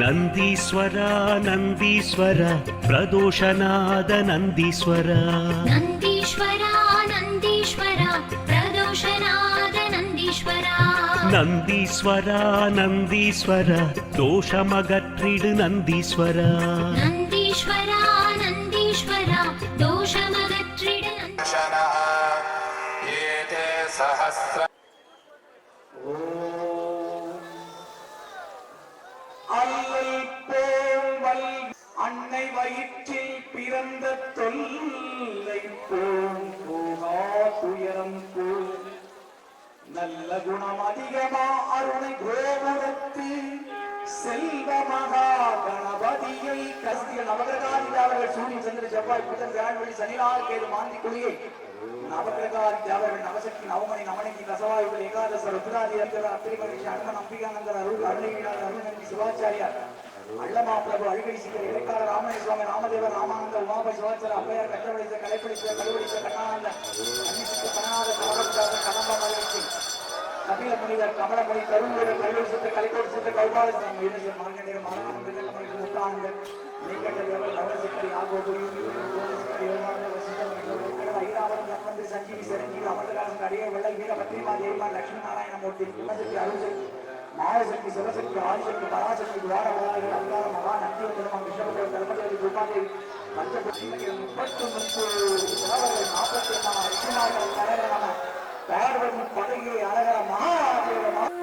நந்தீஸ்வரா நந்தீஸ்வரா பிரதோஷநாத நந்தீஸ்வரா நந்தீஸ்வரா நந்தீஸ்வரா பிரதோஷநாத நந்தீஸ்வரா தோஷமகற்றிடு நந்தீஸ்வரா நல்ல குணம் அதிகமா அருணை கோபுரத்து செல்வ மகா கணபதியை கஸ்திய நவகிரகாதி அவர்கள் சூரியன் சந்திர செவ்வாய் புதன் வியாழ் வெள்ளி கேது மாந்தி குழியை நவகிரகாதி தேவர்கள் நவசக்தி நவமணி நவனிக்கு தசவாயுகள் ஏகாதச ருத்ராதி அந்தர அத்திரிமகிஷி அனுமன் நம்பிகானந்தர் அருள் அருணகிரிநாதர் அருணநந்தி சிவாச்சாரியார். அள்ளமா பிரபு அழுகை சிக்கர் இடைக்கால ராமலிங்க சுவாமி ராமதேவர் ராமானந்த உமாப சிவாச்சார அப்பையார் கட்டவழித்த கலைப்பிடித்த கருவடித்த கண்ணானந்த அன்னிசித்த கணநாத கடம்ப மகிழ்ச்சி தமிழ முனிவர் கமலமுனி கருங்குடன் கல்லூர் சுத்த கலைக்கோடு சுத்த கௌபாலசனம் வீரசர் மார்கண்டேயர் மாரணம் முத்தானந்தர் நீக்கட்ட தேவர் நவசிக்கரி ஆகோபுரி ஐராவரம் தன்வந்திரி சஞ்சீவி சிரஞ்சீவி அமர்தகாலம் அடிய வெள்ளை வீர பத்ரிமா தேவிமா லட்சுமி நாராயணமூர்த்தி குணசக்தி அருள்சக்தி மாயசக்தி சிவசக்தி ஆதிசக்தி பராசக்தி துவார பதாரிகள் அதிகார மகா நந்தி திருமணம் விஷபதேவ் தர்மதேவி துர்காதேவி பஞ்சபட்சி முப்பது நாற்பத்தி பார்வதி பதவியை அழகர மகாதேவ மகா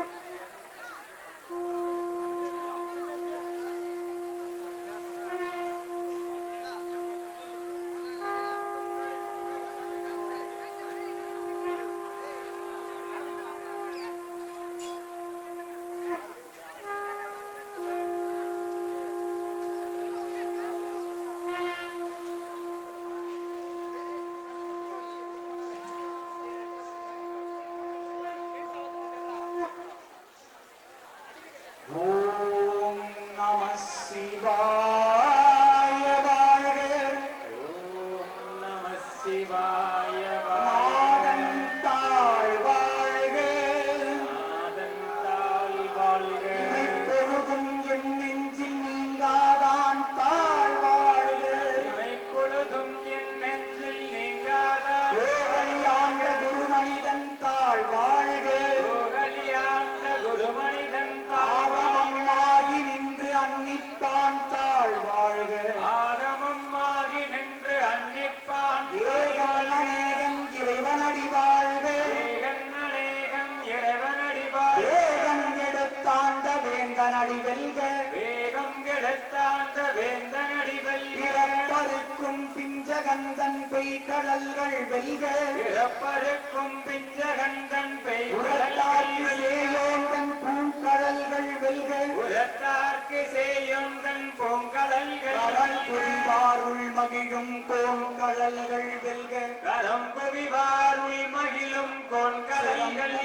வெல்க உலத்தார்க்கு சேயோந்தன் பூங்கடல்கள் கடல் புரிவாருள் மகிழும் கோங்கடல்கள் வெல்க. கரம் புரிவாருள் மகிழும் கோன்கடல்கள்.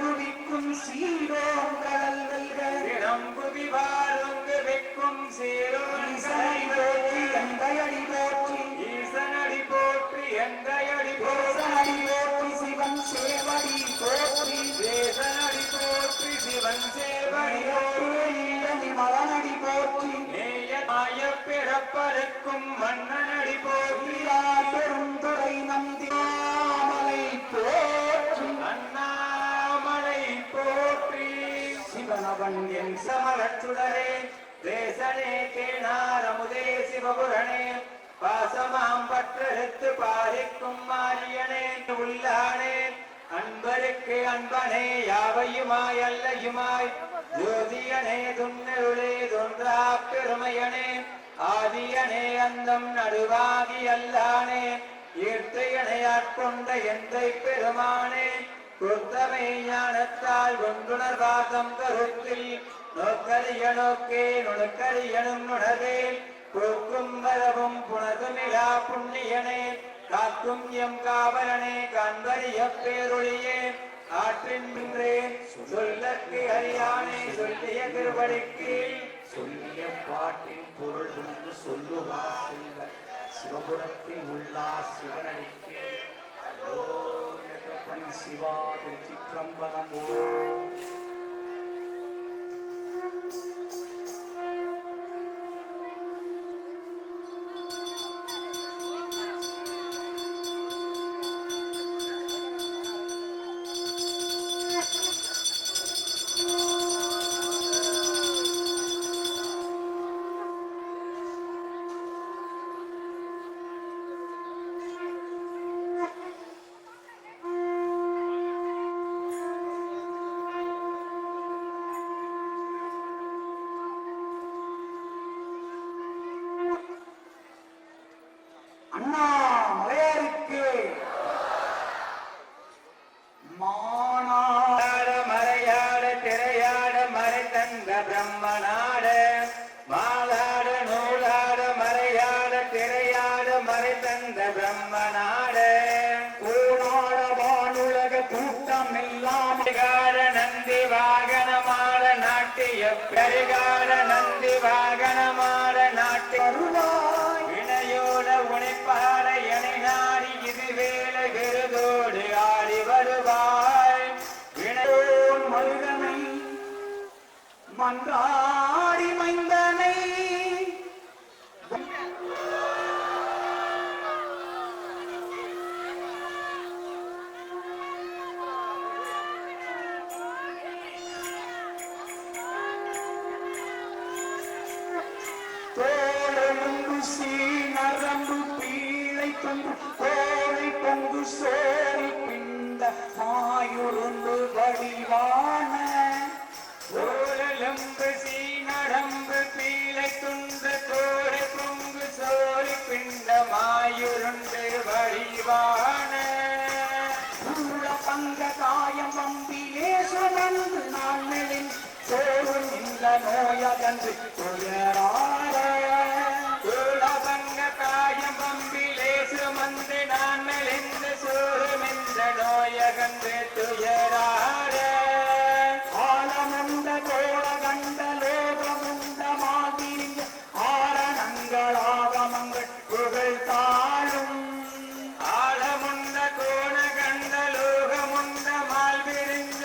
குவிக்கும் சீரோங்கடல் வெல்க. இடம் புரிவாருங்கு வைக்கும் சீரோங்கடல் போற்றி எந்தையடி போற்றி. ஈசனடி போற்றி எந்தையடி போசனடி போற்றி சிவன் சேவடி போற்றி. தேசனடி போற்றி சிவன் சேவடி பிறப்பருக்கும் மன்னனடி போற்றி பெருந்துரை நந்தி மாமலை போற்றி அண்ணாமலை போற்றி. சிவனவன் என் சமரச்சுடரே தேசனே கேணாரமுதே சிவபுரணே பாசமாம் பற்றெடுத்து பாரிக்கும் மாரியனே உள்ளானே. அன்பருக்கு அன்பனே யாவையுமாய் அல்லையுமாய். ஜோதியனே துன்னருளே தொன்றா பெருமையனே. ஆதியனே அந்தம் நடுவாகி அல்லானே ஈர்த்தையனை ஆட்கொண்ட எந்தை பெருமானே குத்தமை ஞானத்தால் ஒன்றுணர்வாதம் கருத்தில் நோக்கரிய நோக்கே நுணுக்கரியனும் நுணரே போக்கும் வரவும் புனதுமிழா புண்ணியனே காக்கும் எம் காவலனே கண்வரிய பேரொழியே ஆற்றின் நின்றே சொல்லற்கு அறியானே சொல்லிய திருவடிக்கு சொல்லிய பாட்டின் பொருள் என்று சொல்லுவா செல்வ. சிவபுரத்தில் உள்ளா சிவனடிக்கு. பணி சிவா திருச்சிற்றம்பலம் பொங்கு சோரி பிண்ட மாயுருந்து வடிவான ஓரலம்பு சீனடம்பு பீலை துண்டு கோரை பொங்கு சோரி பிண்ட மாயுருந்து வடிவான. பங்க காயம் பம்பிலே சுமந்து நாள்களில் சோறு இந்த நோயகன்று சூறுமென்ற துயராட ஆலமுண்ட கோட கண்ட லோகமுண்ட மாதிரிங்க ஆரணங்களாகமங்கள் புகழ் தாழும் ஆழமுண்ட கோண கண்ட லோகமுண்ட மால் விரிஞ்ச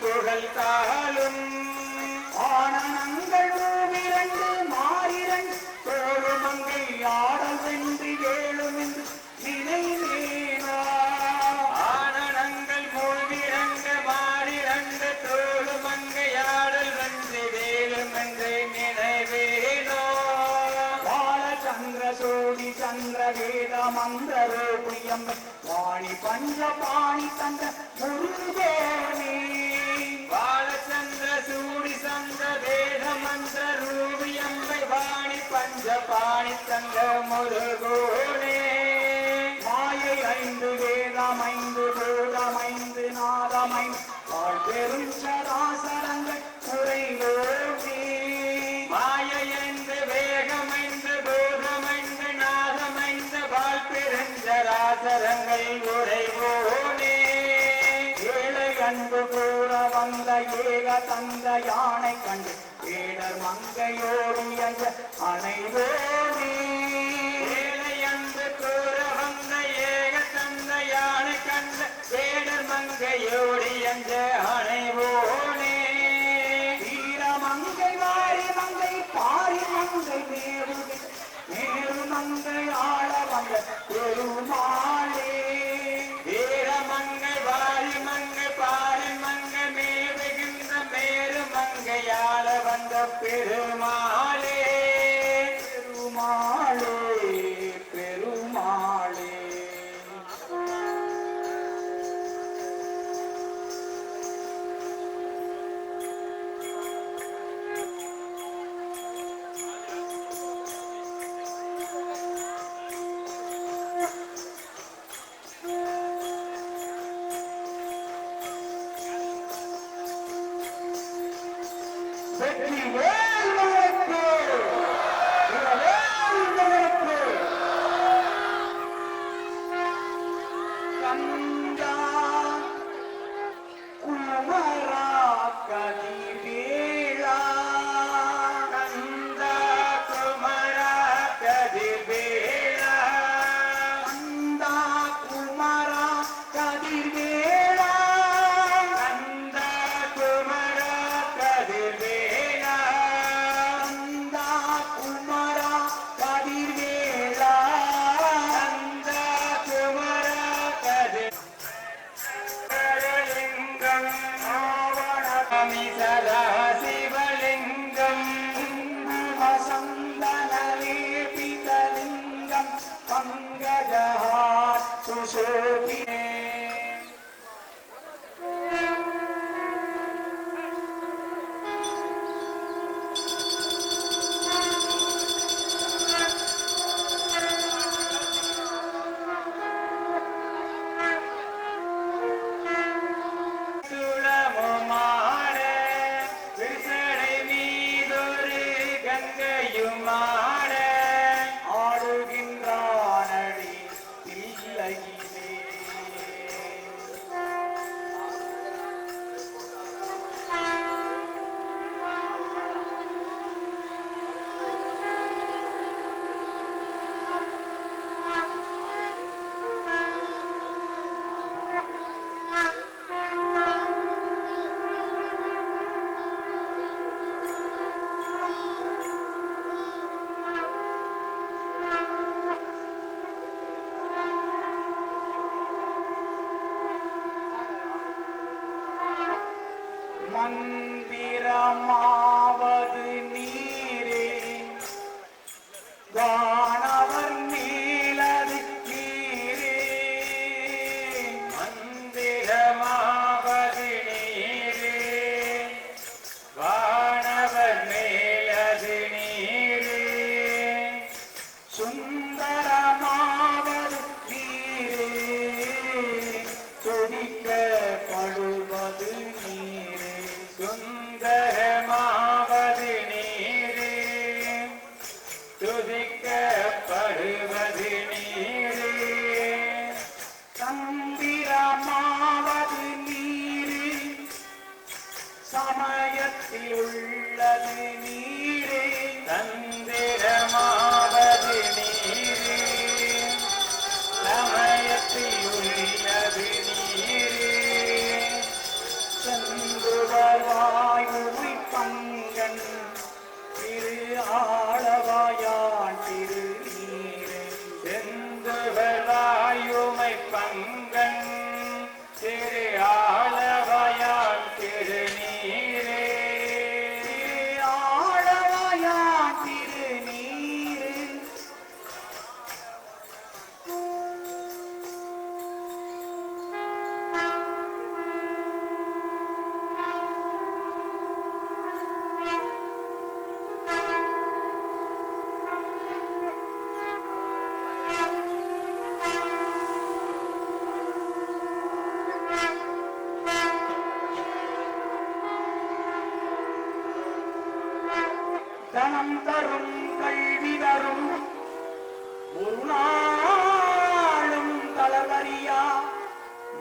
புகழ் ரூபியம் வாணி பஞ்ச பாணி தந்த முருகோனே. பாலச்சந்திர சூடி சந்த வேத மந்திர ரூபியம்பை வாணி பஞ்ச பாணி தந்த முருகோனே. மாயை ஐந்து வேதம் ஐந்து பூதம் ஐந்து நாதம் ஐந்து உரைவோனே ஏழை அன்பு கூற வந்த ஏக தந்த யானை கண்டு ஏடர் மங்கையோடி அந்த அனைவோனே ஏழை அன்பு கூற வந்த ஏக தந்த யானை கண்ட வேடர் மங்கையோடி என்ற அணைவோனே. வீர மங்கை வாரி மங்கை பாரி மங்கை மேரு மேரு மங்கை ஆள வந்த பெருமாள். பெருமாளே பெருமாளே.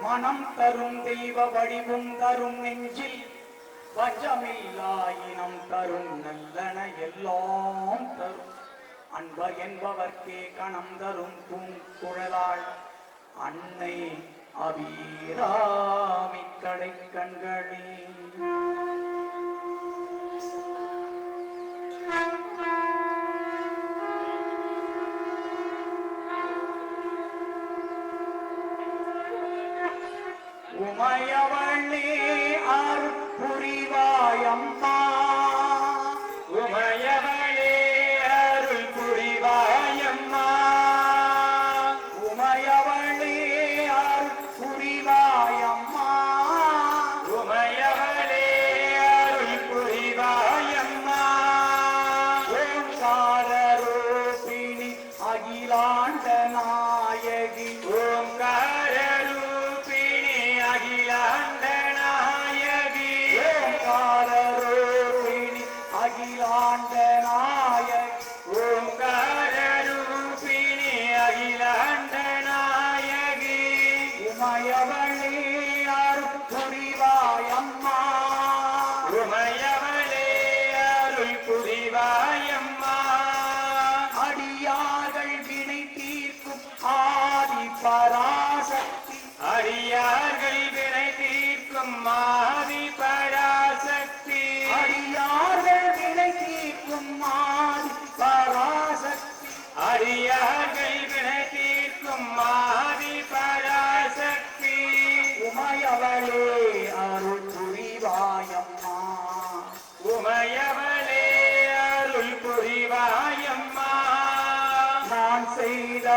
மனம் தரும் தெய்வ வடிவும் தரும் நெஞ்சில் பஞ்சமில்லாயினம் தரும் நல்லன எல்லாம் தரும். அன்ப என்பவர்க்கே கணம் தரும் பூங்குழலாள் அன்னை அபீராமி கடை கண்களே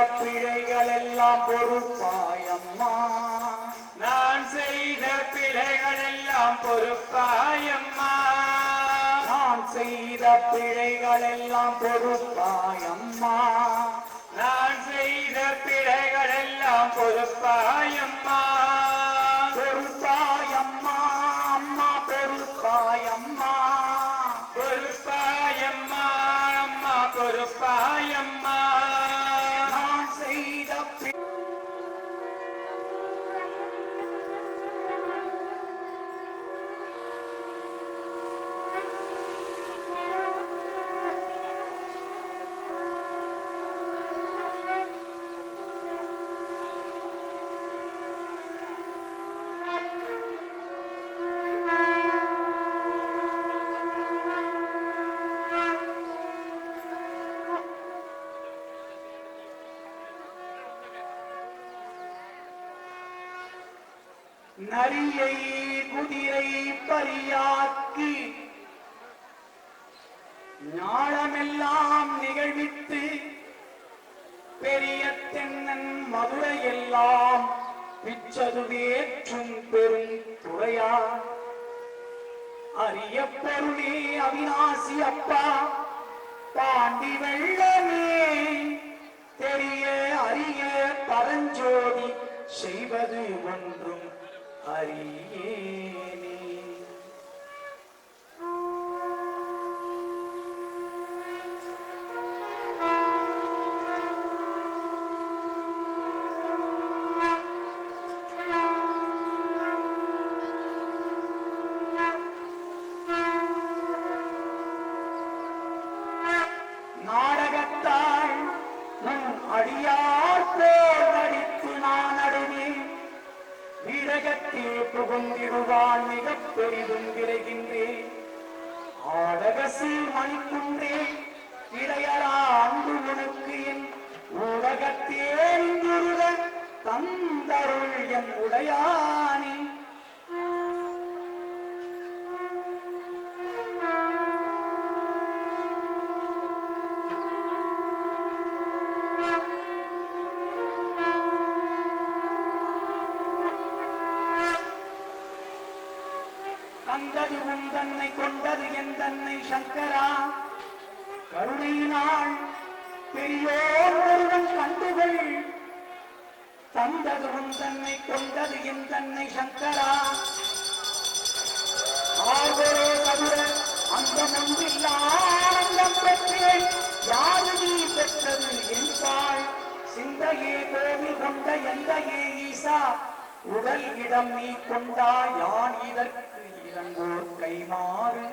பிழைகள் எல்லாம் பொறுப்பாயம்மா. நான் செய்த பிழைகள் எல்லாம் பொறுப்பாயம்மா. நான் செய்த பிழைகள் எல்லாம் பொறுப்பாயம்மா. நான் செய்த பிழைகள் எல்லாம் பொறுப்பாயம்மா. ஆதி வெள்ளமே தெரிய அறிய பரஞ்சோதி செய்வது ஒன்றும் அறியேனே. தந்தருள் என் உடையானே. கண்டது உன் தன்னை கொண்டது என் தன்னை சங்கரா. கருணையினால் பெரியோர் ஒருவன் கண்டுகள். தந்ததுவும் தன்னை கொண்டது என் தன்னை சங்கரா. ஆகவே தவிர அந்த முன்பில்லானந்தம் பெற்றேன் யாரு நீ பெற்றது என்பாள் சிந்தையே கோவில் கொண்ட எந்தையே ஈசா. உடல் இடம் நீ கொண்டா யான் இதற்கு இறங்கோர் கைமாறு?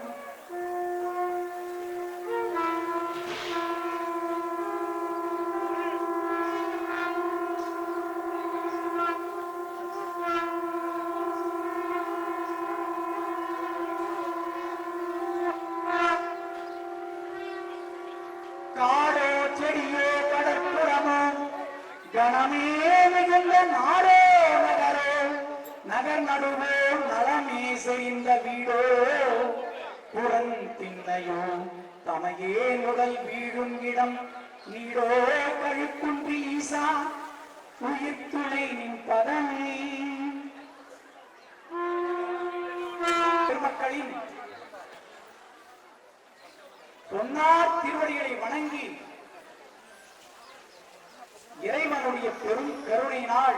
இறைவனுடைய பெரும் கருணையினால்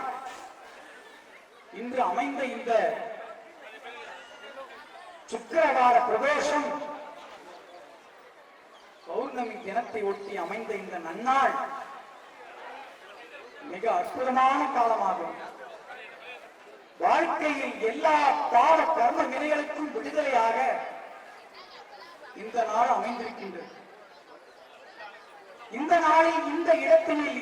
இன்று அமைந்த இந்த சுக்கரகார பிரதேசம் பௌர்ணமி தினத்தை ஒட்டி அமைந்த இந்த நன்னாள் மிக அற்புதமான காலமாகும். வாழ்க்கையில் எல்லா பாவ கர்ம நிலைகளுக்கும் விடுதலையாக இந்த நாள் அமைந்திருக்கின்றது. இந்த நாளில் இந்த இடத்தினில்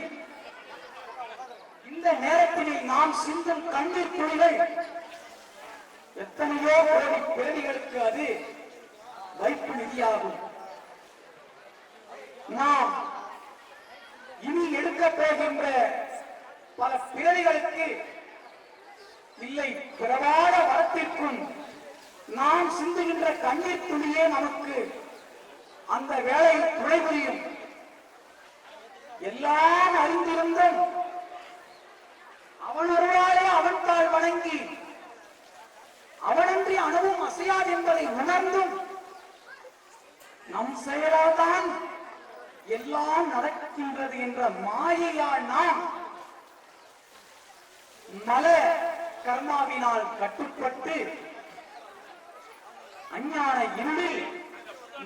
இந்த நேரத்தில் நாம் சிந்தும் கண்ணீர் துளிகள் எத்தனையோ கோடி பிறவிகளுக்கு அது வைப்பு நிதியாகும். நாம் இனி எடுக்க போகின்ற பல பிறவிகளுக்கு இல்லை பிறவாத வரத்திற்கும் நாம் சிந்துகின்ற கண்ணீர் துளியே நமக்கு அந்த வேலையில் துணை புரியும். எல்லாம் அறிந்திருந்தும் அவன் அருளாலே அவன் தாள் வணங்கி அவனன்றி அணுவும் அசையாது என்பதை உணர்ந்தும் நம் செயலால்தான் எல்லாம் நடக்கின்றது என்ற மாயையால் நாம் மல கர்மாவினால் கட்டுப்பட்டு அஞ்ஞான இருளில்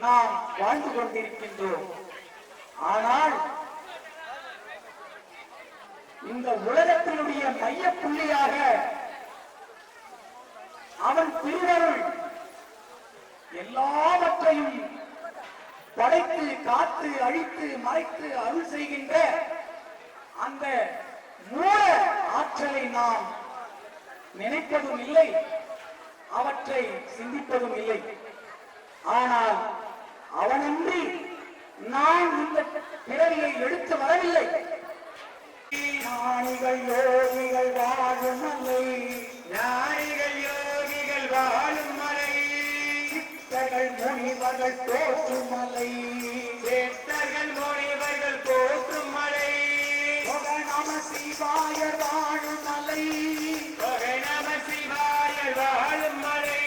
நாம் வாழ்ந்து கொண்டிருக்கின்றோம். ஆனால் இந்த உலகத்தினுடைய மைய புள்ளியாக அவன் திருவருள் எல்லாவற்றையும் படைத்து காத்து அழித்து மறைத்து அருள் செய்கின்ற அந்த மூல ஆற்றலை நாம் நினைப்பதும் இல்லை அவற்றை சிந்திப்பதும் இல்லை. ஆனால் அவனின்றி நான் இந்த பிறவியை எடுத்து வரவில்லை. ஞானிகள் யோகிகள் வாழும் அல்லை ஞானிகள் யோகிகள் வாழும் மலை. சித்தர்கள் முனிவர்கள் தோற்றும் அல்லை சேத்தர்கள் முனிவர்கள் போற்றும் மலை. நம சிவாய வாழும் தொகை நம சிவாய வாழும் மலை.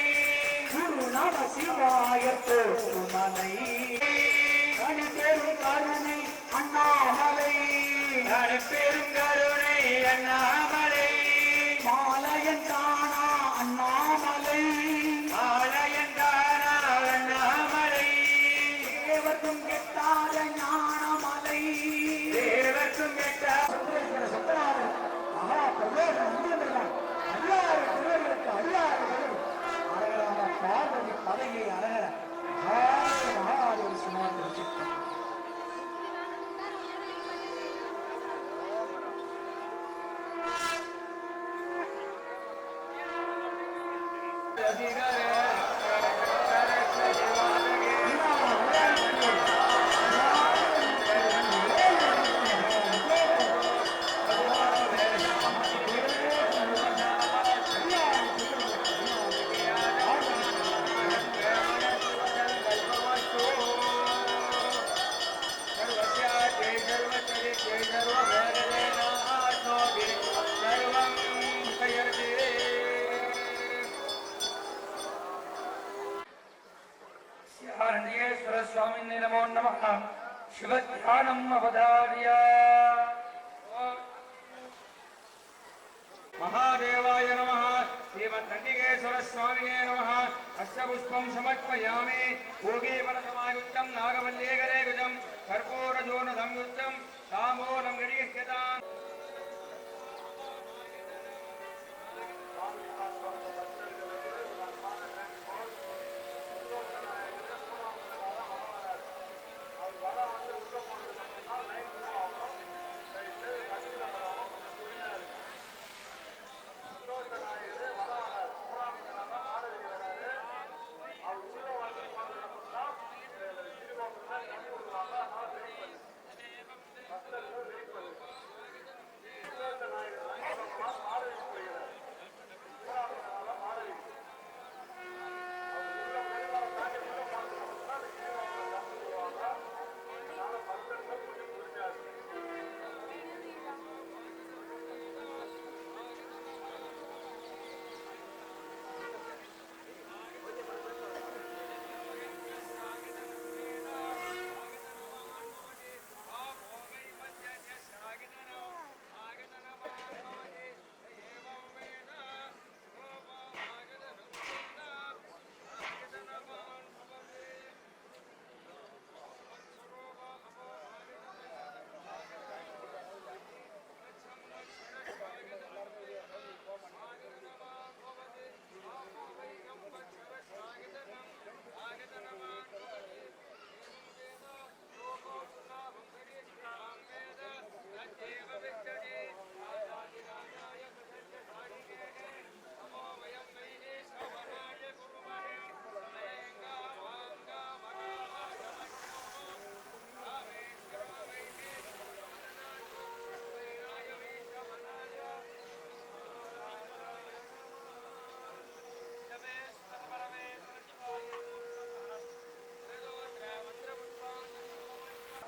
குரு நம சிவாய தோற்றும் அல்லை பார்வதி பதவியை அழகர மகாதேவி சுமார் வச்சிருக்காங்க Yeah. स्थानम अवधार्या।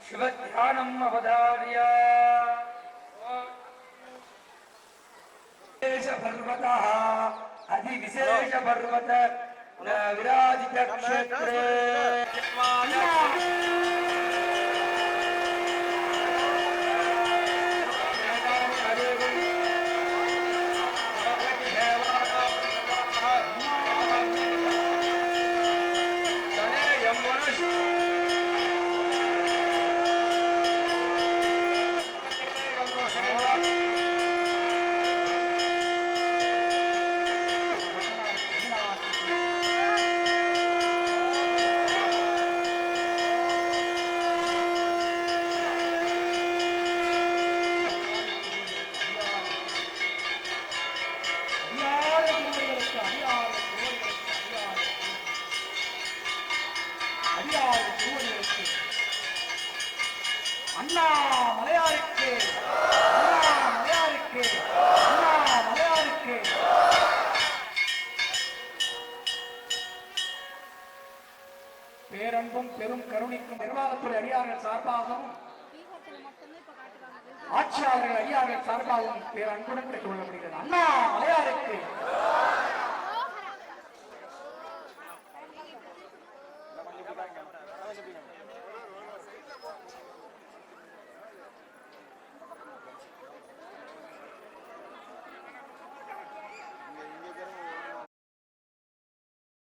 శివధ్యానం అవధార్య పర్వత అతి విశేష పర్వత విరాజిత క్షేత్రే சார்பாகவும் பேர் அன்புடன் கேட்டுக் கொள்ளப்படுகிறது. அண்ணா அடையாருக்கு